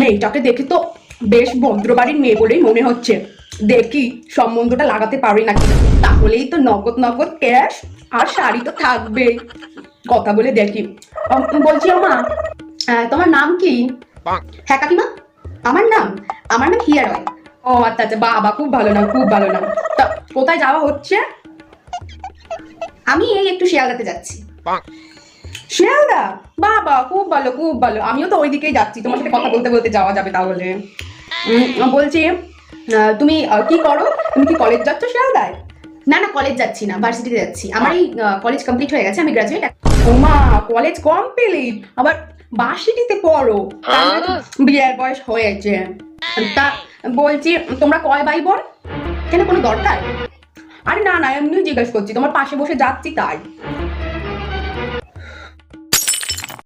মেয়েটাকে দেখে তো বেশ ভদ্রবাড়ির মেয়ে বলেই মনে হচ্ছে। দেখি সম্বন্ধটা লাগাতে পারি নাকি? তাহলেই তো নগদ নগদ ক্যাশ আর শাড়ি তো থাকবেই। কথা বলে দেখি। আম, বলছি মা তোমার নাম কি? হ্যাঁ কাকিমা? আমার নাম? আমার নাম হিয়া রয়। ও আচ্ছা আচ্ছা বাবা খুব ভালো নাম খুব ভালো নাম। তা কোথায় যাওয়া হচ্ছে? আমি এই একটু শিয়ালদাতে যাচ্ছি। শিয়ালদা! বাবা খুব ভালো খুব ভালো। আমিও তো ওই দিকেই যাচ্ছি। তোমার সাথে কথা বলতে বলতে যাওয়া যাবে তাহলে। বলছি আহ, তুমি আহ, কি করো? তুমি কি কলেজ যাচ্ছ শিয়ালদায়? না না কলেজ যাচ্ছি না ভার্সিটিতে যাচ্ছি। আমার এই কলেজ কমপ্লিট হয়ে গেছে আমি গ্রাজুয়েট ওমা কলেজ কমপ্লিট আবার ভার্সিটিতে পড়ো। তো বিয়ের বয়স হয়েছে। তা বলছি তোমরা কয় ভাই বোন? কেন কোনো দরকার? আরে না না এমনি জিজ্ঞেস করছি তোমার পাশে বসে যাচ্ছি তাই।